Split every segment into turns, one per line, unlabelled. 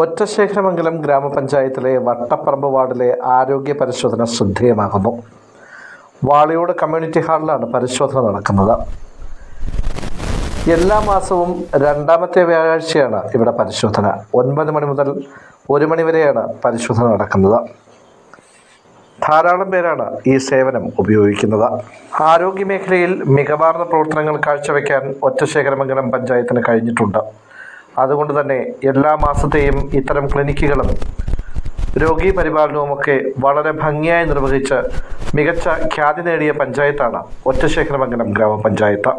ഒറ്റശേഖരമംഗലം ഗ്രാമപഞ്ചായത്തിലെ വട്ടപ്പറമ്പ് വാർഡിലെ ആരോഗ്യ പരിശോധന ശ്രദ്ധേയമാകുന്നു. വാളിയോട് കമ്മ്യൂണിറ്റി ഹാളിലാണ് പരിശോധന നടക്കുന്നത്. എല്ലാ മാസവും രണ്ടാമത്തെ വ്യാഴാഴ്ചയാണ് ഇവിടെ പരിശോധന. ഒൻപത് മണി മുതൽ ഒരു മണി വരെയാണ് പരിശോധന നടക്കുന്നത്. ധാരാളം പേരാണ് ഈ സേവനം ഉപയോഗിക്കുന്നത്. ആരോഗ്യ മേഖലയിൽ മികവാർന്ന പ്രവർത്തനങ്ങൾ കാഴ്ചവെക്കാൻ ഒറ്റശേഖരമംഗലം പഞ്ചായത്തിന് കഴിഞ്ഞിട്ടുണ്ട്. അതുകൊണ്ട് തന്നെ എല്ലാ മാസത്തെയും ഇത്തരം ക്ലിനിക്കുകളും രോഗീ പരിപാലനവുമൊക്കെ വളരെ ഭംഗിയായി നിർവഹിച്ച് മികച്ച ഖ്യാതി നേടിയ പഞ്ചായത്താണ് ഒറ്റശേഖരമംഗലം ഗ്രാമപഞ്ചായത്ത്.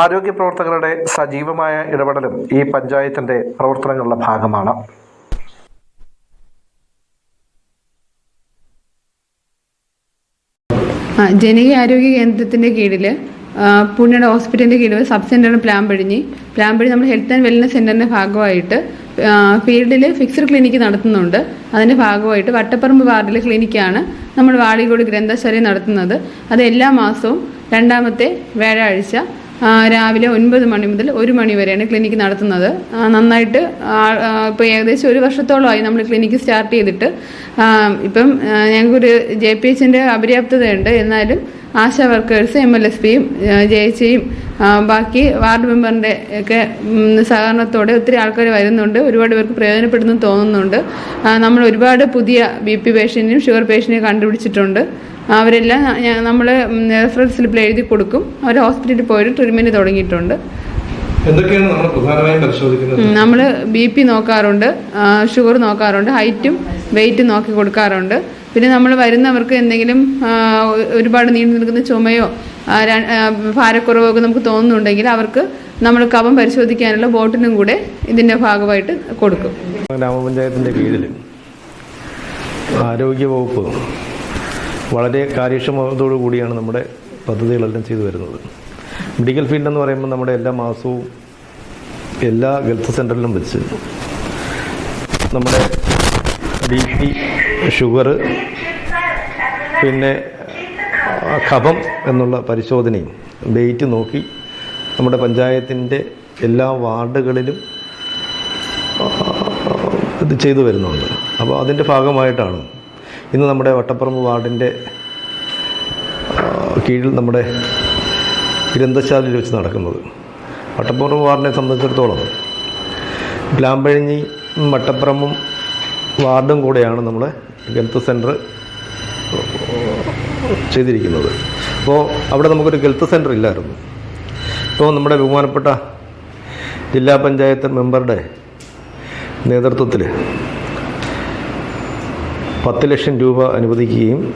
ആരോഗ്യ പ്രവർത്തകരുടെ സജീവമായ ഇടപെടലും ഈ പഞ്ചായത്തിന്റെ പ്രവർത്തനങ്ങളുടെ ഭാഗമാണ്.
ജനകീയ ആരോഗ്യ കേന്ദ്രത്തിന്റെ കീഴിൽ പുണ്യയുടെ ഹോസ്പിറ്റലിന്റെ കീഴിൽ സബ് സെന്ററിന് പ്ലാൻ പിഴിഞ്ഞ് പ്ലാൻ പിഴിഞ്ഞ് നമ്മൾ ഹെൽത്ത് ആൻഡ് വെൽനസ് സെന്ററിന്റെ ഭാഗമായിട്ട് ഫീൽഡിൽ ഫിക്സഡ് ക്ലിനിക്ക് നടത്തുന്നുണ്ട്. അതിന്റെ ഭാഗമായിട്ട് വട്ടപ്പറമ്പ് വാർഡിലെ ക്ലിനിക്കാണ് നമ്മൾ വാളികോട് ഗ്രന്ഥശാലയിൽ നടത്തുന്നത്. അത് എല്ലാ മാസവും രണ്ടാമത്തെ വ്യാഴാഴ്ച രാവിലെ ഒൻപത് മണി മുതൽ ഒരു മണി വരെയാണ് ക്ലിനിക്ക് നടത്തുന്നത്. നന്നായിട്ട് ഇപ്പോൾ ഏകദേശം ഒരു വർഷത്തോളമായി നമ്മൾ ക്ലിനിക്ക് സ്റ്റാർട്ട് ചെയ്തിട്ട്. ഇപ്പം ഞങ്ങൾക്കൊരു ജെ പി എച്ചിന്റെ അപര്യാപ്തതയുണ്ട്. എന്നാലും ASHA workers M L S പിയും ജെ എച്ച് യും ബാക്കി വാർഡ് മെമ്പറിന്റെ ഒക്കെ സഹകരണത്തോടെ ഒത്തിരി ആൾക്കാർ വരുന്നുണ്ട്. ഒരുപാട് പേർക്ക് പ്രയോജനപ്പെടുന്നു തോന്നുന്നുണ്ട്. നമ്മൾ ഒരുപാട് പുതിയ ബി പി പേഷ്യന്റിനും ഷുഗർ പേഷ്യന്റിനെയും കണ്ടുപിടിച്ചിട്ടുണ്ട്. അവരെല്ലാം നമ്മൾ റെഫറൽ സ്ലിപ്പിൽ എഴുതി കൊടുക്കും. അവർ ഹോസ്പിറ്റലിൽ പോയിട്ട് ട്രീറ്റ്മെന്റ് തുടങ്ങിയിട്ടുണ്ട്.
നമ്മൾ
ബി പി നോക്കാറുണ്ട് ഷുഗർ നോക്കാറുണ്ട് ഹൈറ്റും വെയിറ്റും നോക്കി കൊടുക്കാറുണ്ട്. പിന്നെ നമ്മൾ വരുന്നവർക്ക് എന്തെങ്കിലും ഒരുപാട് നീണ്ടു നിൽക്കുന്ന ചുമയോ ഭാരക്കുറവോ ഒക്കെ നമുക്ക് തോന്നുന്നുണ്ടെങ്കിൽ അവർക്ക് നമ്മൾ കവം പരിശോധിക്കാനുള്ള ബോട്ടിനും കൂടെ ഇതിന്റെ ഭാഗമായിട്ട് കൊടുക്കും.
ഗ്രാമപഞ്ചായത്തിന്റെ കീഴിൽ ആരോഗ്യവകുപ്പ് വളരെ കാര്യക്ഷമതയോടു കൂടിയാണ് നമ്മുടെ പദ്ധതികളെല്ലാം ചെയ്തു വരുന്നത്. മെഡിക്കൽ ഫീൽഡ് എന്ന് പറയുമ്പോൾ നമ്മുടെ എല്ലാ മാസവും എല്ലാ ഹെൽത്ത് സെന്ററിലും വെച്ച് നമ്മുടെ ബി പി ഷുഗർ പിന്നെ ഖബം എന്നുള്ള പരിശോധനയും ഡേറ്റ് നോക്കി നമ്മുടെ പഞ്ചായത്തിന്റെ എല്ലാ വാർഡുകളിലും ഇത് ചെയ്തു വരുന്നുണ്ട്. അപ്പോൾ അതിന്റെ ഭാഗമായിട്ടാണ് ഇന്ന് നമ്മുടെ വട്ടപ്പറമ്പ് വാർഡിന്റെ കീഴിൽ നമ്മുടെ ഗ്രന്ഥശാലയിൽ വെച്ച് നടക്കുന്നത്. വട്ടപ്പറമ്പ് വാർഡിനെ സംബന്ധിച്ചിടത്തോളം ഗ്ലാമ്പഴിഞ്ഞി വട്ടപ്പറമ്പും വാർഡും കൂടെയാണ് നമ്മുടെ ഹെൽത്ത് സെന്റർ ചെയ്തിരിക്കുന്നത്. അപ്പോൾ അവിടെ നമുക്കൊരു ഹെൽത്ത് സെന്റർ ഇല്ലായിരുന്നു. ഇപ്പോൾ നമ്മുടെ ബഹുമാനപ്പെട്ട ജില്ലാ പഞ്ചായത്ത് മെമ്പറുടെ നേതൃത്വത്തിൽ പത്ത് ലക്ഷം രൂപ അനുവദിക്കുകയും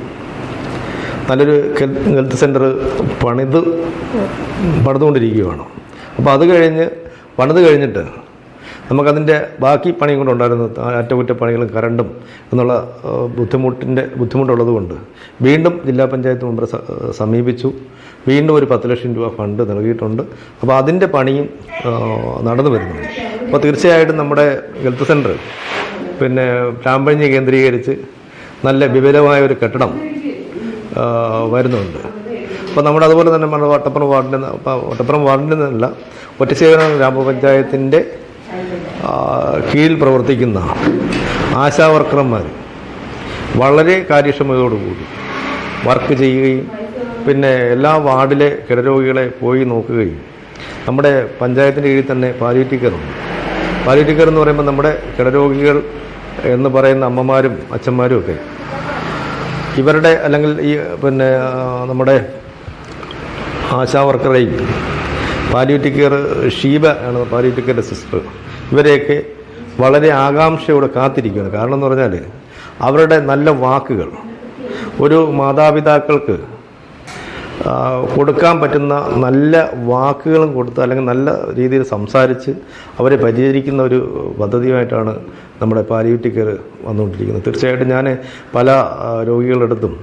നല്ലൊരു ഹെൽ- ഹെൽത്ത് സെന്റർ പണിത് പണിതുകൊണ്ടിരിക്കുകയാണ്. അപ്പോൾ അത് കഴിഞ്ഞ് പണിത് കഴിഞ്ഞിട്ട് നമുക്കതിന്റെ ബാക്കി പണിയും കൊണ്ടുണ്ടായിരുന്ന അറ്റകുറ്റപ്പണികളും കറണ്ടും എന്നുള്ള ബുദ്ധിമുട്ടിന്റെ ബുദ്ധിമുട്ടുള്ളത് കൊണ്ട് വീണ്ടും ജില്ലാ പഞ്ചായത്ത് മെമ്പറെ സമീപിച്ചു. വീണ്ടും ഒരു പത്ത് ലക്ഷം രൂപ ഫണ്ട് നൽകിയിട്ടുണ്ട്. അപ്പോൾ അതിന്റെ പണിയും നടന്നു വരുന്നുണ്ട്. അപ്പോൾ തീർച്ചയായിട്ടും നമ്മുടെ ഹെൽത്ത് സെന്റർ പിന്നെ ചാമ്പഴിഞ്ഞ് കേന്ദ്രീകരിച്ച് നല്ല വിപുലമായ ഒരു കെട്ടിടം വരുന്നുണ്ട്. അപ്പോൾ നമ്മുടെ അതുപോലെ തന്നെ നമ്മുടെ വട്ടപ്പുറം അപ്പോൾ വട്ടപ്പുറം വാർഡിൽ നിന്നല്ല ഒറ്റശേഖരം ഗ്രാമപഞ്ചായത്തിന്റെ കീഴിൽ പ്രവർത്തിക്കുന്ന ആശാവർക്കർമാർ വളരെ കാര്യക്ഷമതയോടുകൂടി വർക്ക് ചെയ്യുകയും പിന്നെ എല്ലാ വാർഡിലെ കിടരോഗികളെ പോയി നോക്കുകയും നമ്മുടെ പഞ്ചായത്തിന്റെ കീഴിൽ തന്നെ പാലിയേറ്റീവ് പാലിറ്റിക്കർ എന്ന് പറയുമ്പോൾ നമ്മുടെ കിടരോഗികൾ എന്ന് പറയുന്ന അമ്മമാരും അച്ഛന്മാരും ഒക്കെ ഇവരുടെ അല്ലെങ്കിൽ ഈ പിന്നെ നമ്മുടെ ആശാ വർക്കറെയും പാലിയേറ്റീവ് കെയർ ഷീബ ആണ് പാലിയേറ്റീവ് കെയറിന്റെ സിസ്റ്റർ. ഇവരെയൊക്കെ വളരെ ആകാംക്ഷയോടെ കാത്തിരിക്കുകയാണ്. കാരണം എന്ന് പറഞ്ഞാൽ അവരുടെ നല്ല വാക്കുകൾ ഒരു മാതാപിതാക്കൾക്ക് കൊടുക്കാൻ പറ്റുന്ന നല്ല വാക്കുകളും കൊടുത്ത് അല്ലെങ്കിൽ നല്ല രീതിയിൽ സംസാരിച്ച് അവരെ പരിചരിക്കുന്ന ഒരു പദ്ധതിയുമായിട്ടാണ് നമ്മുടെ പാലിയേറ്റീവ് കെയർ വന്നുകൊണ്ടിരിക്കുന്നത്. തീർച്ചയായിട്ടും ഞാൻ പല രോഗികളുടെ അടുത്തും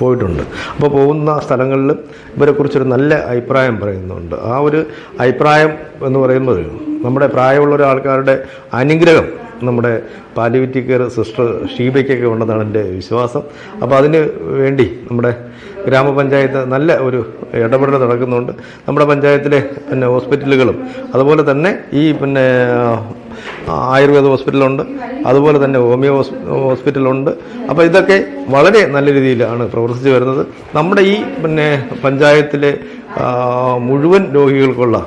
പോയിട്ടുണ്ട്. അപ്പോൾ പോകുന്ന സ്ഥലങ്ങളിൽ ഇവരെക്കുറിച്ചൊരു നല്ല അഭിപ്രായം പറയുന്നുണ്ട്. ആ ഒരു അഭിപ്രായം എന്ന് പറയുന്നത് നമ്മുടെ പ്രായമുള്ള ഒരാൾക്കാരുടെ അനുഗ്രഹം നമ്മുടെ പാലിവിറ്റി കെയർ സിസ്റ്റർ ഷീബയ്ക്കൊക്കെ ഉണ്ടെന്നാണ് എന്റെ വിശ്വാസം. അപ്പോൾ അതിന് വേണ്ടി നമ്മുടെ ഗ്രാമപഞ്ചായത്ത് നല്ല ഒരു ഇടപെടൽ നടക്കുന്നുണ്ട്. നമ്മുടെ പഞ്ചായത്തിലെ പിന്നെ ഹോസ്പിറ്റലുകളും അതുപോലെ തന്നെ ഈ പിന്നെ ആയുർവേദ ഹോസ്പിറ്റലുണ്ട്. അതുപോലെ തന്നെ ഹോമിയോ ഹോസ്- ഹോസ്പിറ്റലുണ്ട്. അപ്പോൾ ഇതൊക്കെ വളരെ നല്ല രീതിയിലാണ് പ്രവർത്തിച്ചു വരുന്നത്. നമ്മുടെ ഈ പിന്നെ പഞ്ചായത്തിലെ മുഴുവൻ രോഗികൾക്കുള്ള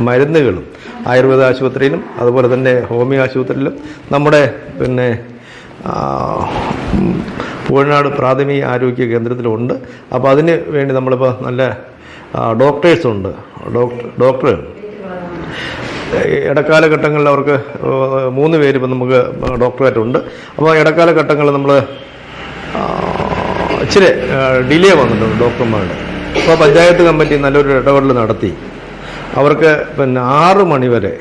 മരുന്നുകളും ആയുർവേദ ആശുപത്രിയിലും അതുപോലെ തന്നെ ഹോമിയോ ആശുപത്രിയിലും നമ്മുടെ പിന്നെ പൂഴനാട് പ്രാഥമിക ആരോഗ്യ കേന്ദ്രത്തിലുണ്ട്. അപ്പോൾ അതിന് വേണ്ടി നമ്മളിപ്പോൾ നല്ല ഡോക്ടേഴ്സുണ്ട്. ഡോക്ടർ ഡോക്ടർ ഇടക്കാല ഘട്ടങ്ങളിൽ അവർക്ക് മൂന്ന് പേര് ഇപ്പം നമുക്ക് ഡോക്ടറേറ്റ് ഉണ്ട് അപ്പോൾ ഇടക്കാലഘട്ടങ്ങളിൽ നമ്മൾ ഇച്ചിരി ഡിലേ വന്നിട്ടുണ്ട് ഡോക്ടർമാരുടെ. അപ്പോൾ പഞ്ചായത്ത് കമ്മിറ്റി നല്ലൊരു ഇടപെടൽ നടത്തി. അവർക്ക് പിന്നെ ആറ് മണിവരെ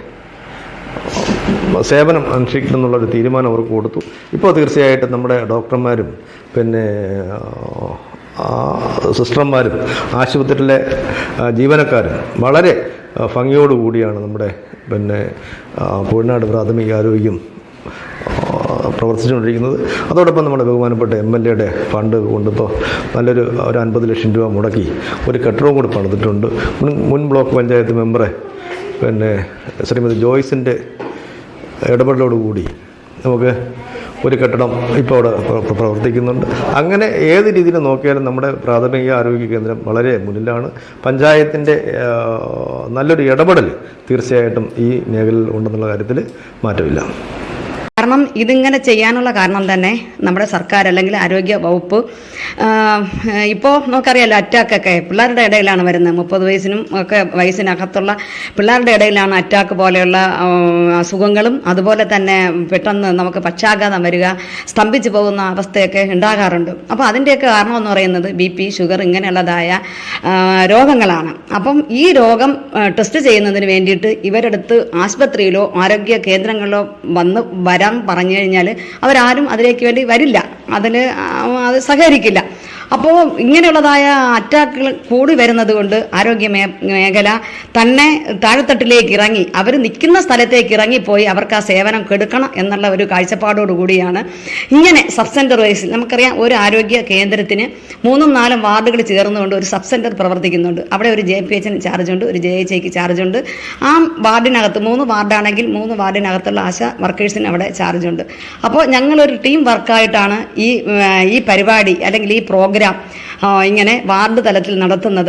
സേവനം അനുഷ്ഠിക്കണം എന്നുള്ളൊരു തീരുമാനം അവർക്ക് കൊടുത്തു. ഇപ്പോൾ തീർച്ചയായിട്ടും നമ്മുടെ ഡോക്ടർമാരും പിന്നെ സിസ്റ്റർമാരും ആശുപത്രിയിലെ ജീവനക്കാരും വളരെ ഭംഗിയോടുകൂടിയാണ് നമ്മുടെ പിന്നെ പൂഴ്നാട് പ്രാഥമിക ആരോഗ്യം പ്രവർത്തിച്ചുകൊണ്ടിരിക്കുന്നത്. അതോടൊപ്പം നമ്മുടെ ബഹുമാനപ്പെട്ട എം എൽ എയുടെ ഫണ്ട് കൊണ്ടിപ്പോൾ നല്ലൊരു ഒരു അൻപത് ലക്ഷം രൂപ മുടക്കി ഒരു കെട്ടിടവും കൂടി പണിതിട്ടുണ്ട്. മുൻ ബ്ലോക്ക് പഞ്ചായത്ത് മെമ്പറെ പിന്നെ ശ്രീമതി ജോയ്സിന്റെ ഇടപെടലോടുകൂടി നമുക്ക് ഒരു കെട്ടിടം ഇപ്പോൾ അവിടെ പ്ര- പ്ര- പ്രവർത്തിക്കുന്നുണ്ട്. അങ്ങനെ ഏത് രീതിയിൽ നോക്കിയാലും നമ്മുടെ പ്രാഥമിക ആരോഗ്യ കേന്ദ്രം വളരെ മുന്നിലാണ്. പഞ്ചായത്തിന്റെ നല്ലൊരു ഇടപെടൽ തീർച്ചയായിട്ടും ഈ മേഖലയിൽ ഉണ്ടെന്നുള്ള കാര്യത്തിൽ മാറ്റമില്ല.
കാരണം ഇതിങ്ങനെ ചെയ്യാനുള്ള കാരണം തന്നെ നമ്മുടെ സർക്കാർ അല്ലെങ്കിൽ ആരോഗ്യ വകുപ്പ്. ഇപ്പോൾ നമുക്കറിയാലോ അറ്റാക്കൊക്കെ പിള്ളേരുടെ ഇടയിലാണ് വരുന്നത്. മുപ്പത് വയസ്സിനും ഒക്കെ വയസ്സിനകത്തുള്ള പിള്ളേരുടെ ഇടയിലാണ് അറ്റാക്ക് പോലെയുള്ള അസുഖങ്ങളും അതുപോലെ തന്നെ പെട്ടെന്ന് നമുക്ക് പക്ഷാഘാതം വരിക സ്തംഭിച്ചു പോകുന്ന അവസ്ഥയൊക്കെ ഉണ്ടാകാറുണ്ട്. അപ്പോൾ അതിന്റെയൊക്കെ കാരണം എന്ന് പറയുന്നത് ബി പി ഷുഗർ ഇങ്ങനെയുള്ളതായ രോഗങ്ങളാണ്. അപ്പം ഈ രോഗം ടെസ്റ്റ് ചെയ്യുന്നതിന് വേണ്ടിയിട്ട് ഇവരെടുത്ത് ആശുപത്രിയിലോ ആരോഗ്യ കേന്ദ്രങ്ങളിലോ വന്ന് വരാൻ പറഞ്ഞു കഴിഞ്ഞാൽ അവരാരും അതിലേക്ക് വേണ്ടി വരില്ല. അതിൽ അത് സഹകരിക്കില്ല. അപ്പോൾ ഇങ്ങനെയുള്ളതായ അറ്റാക്കുകൾ കൂടി വരുന്നത് കൊണ്ട് ആരോഗ്യ മേഖല തന്നെ താഴെത്തട്ടിലേക്ക് ഇറങ്ങി അവർ നിൽക്കുന്ന സ്ഥലത്തേക്ക് ഇറങ്ങിപ്പോയി അവർക്ക് ആ സേവനം കെടുക്കണം എന്നുള്ള ഒരു കാഴ്ചപ്പാടോടുകൂടിയാണ് ഇങ്ങനെ സബ് സെന്റർ വൈസ് നമുക്കറിയാം ഒരു ആരോഗ്യ കേന്ദ്രത്തിന് മൂന്നും നാലും വാർഡുകൾ ചേർന്നുകൊണ്ട് ഒരു സബ് സെന്റർ പ്രവർത്തിക്കുന്നുണ്ട്. അവിടെ ഒരു ജെ പി എച്ചിന് ചാർജ് ഉണ്ട് ഒരു ജെ എച്ച് ഐക്ക് ചാർജ് ഉണ്ട്. ആ വാർഡിനകത്ത് മൂന്ന് വാർഡാണെങ്കിൽ മൂന്ന് വാർഡിനകത്തുള്ള ആശ വർക്കേഴ്സിന് അവിടെ ചാർജ് ഉണ്ട്. അപ്പോൾ ഞങ്ങളൊരു ടീം വർക്കായിട്ടാണ് ഈ ഈ പരിപാടി അല്ലെങ്കിൽ ഈ പ്രോഗ്രാം ആ, ഇങ്ങനെ വാർഡ് തലത്തിൽ നടത്തുന്നത്.